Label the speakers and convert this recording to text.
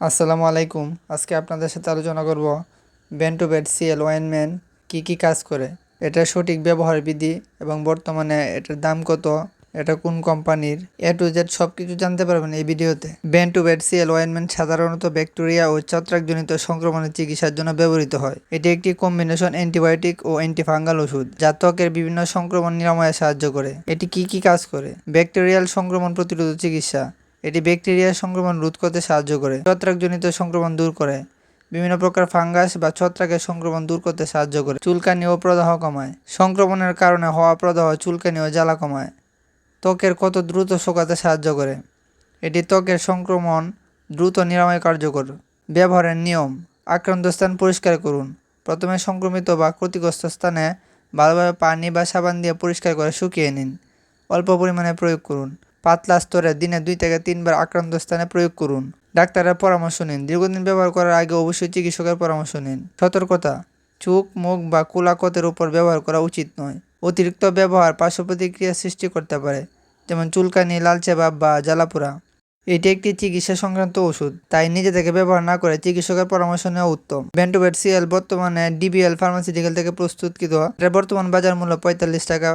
Speaker 1: আসসালামু আলাইকুম। আজকে আপনাদের সাথে আলোচনা করব ব্যাড সিএল ওয়াইনম্যান কী কী কাজ করে এটার সঠিক ব্যবহার বিধি এবং বর্তমানে এটার দাম কত, এটা কোন কোম্পানির, এ টু জেড সব কিছু জানতে পারবেন এই ভিডিওতে। ব্যাড সিএল ওয়াইনম্যান সাধারণত ব্যাকটেরিয়া ও ছত্রাকজনিত সংক্রমণের চিকিৎসার জন্য ব্যবহৃত হয়। এটি একটি কম্বিনেশন অ্যান্টিবায়োটিক ও অ্যান্টিফাঙ্গাল ওষুধ, যা ত্বকের বিভিন্ন সংক্রমণ নিরাময়ে সাহায্য করে। এটি কি কি কাজ করে, ব্যাকটেরিয়াল সংক্রমণ প্রতিরোধ চিকিৎসা এটি ব্যাকটেরিয়া সংক্রমণ রোধ করতে সাহায্য করে। ছত্রাকজনিত সংক্রমণ দূর করে। বিভিন্ন প্রকার ফাঙ্গাস বা ছত্রাকের সংক্রমণ দূর করতে সাহায্য করে। চুলকানি ও প্রদাহ কমায়। সংক্রমণের কারণে হওয়া প্রদাহ চুলকানি ও জ্বালা কমায়। ত্বকের কত দ্রুত শোকাতে সাহায্য করে। এটি ত্বকের সংক্রমণ দ্রুত নিরাময় কার্যকর। ব্যবহারের নিয়ম। আক্রান্ত স্থান পরিষ্কার করুন। প্রথমে সংক্রমিত বা ক্ষতিগ্রস্ত স্থানে ভালোভাবে পানি বা সাবান দিয়ে পরিষ্কার করে শুকিয়ে নিন। অল্প পরিমাণে প্রয়োগ করুন। পাতলা স্তরে দিনে দুই থেকে তিনবার আক্রান্ত স্থানে প্রয়োগ করুন। ডাক্তারের পরামর্শ নিন। দীর্ঘদিন ব্যবহার করার আগে অবশ্যই চিকিৎসকের পরামর্শ নিন। সতর্কতা। চোখ, মুখ বা কুলাকতের উপর ব্যবহার করা উচিত নয়। অতিরিক্ত ব্যবহার পার্শ্ব প্রতিক্রিয়া সৃষ্টি করতে পারে, যেমন চুলকানি, লালচে ভাব বা জ্বালাপোড়া। এটি একটি চিকিৎসা সংক্রান্ত ওষুধ, তাই নিজে থেকে ব্যবহার না করে চিকিৎসকের পরামর্শ নেওয়া উত্তম। ভেন্টোভেট সিএল বর্তমানে ডিবিএল ফার্মাসিটিক্যাল থেকে প্রস্তুতকৃত। বর্তমান বাজার মূল্য পঁয়তাল্লিশ টাকা।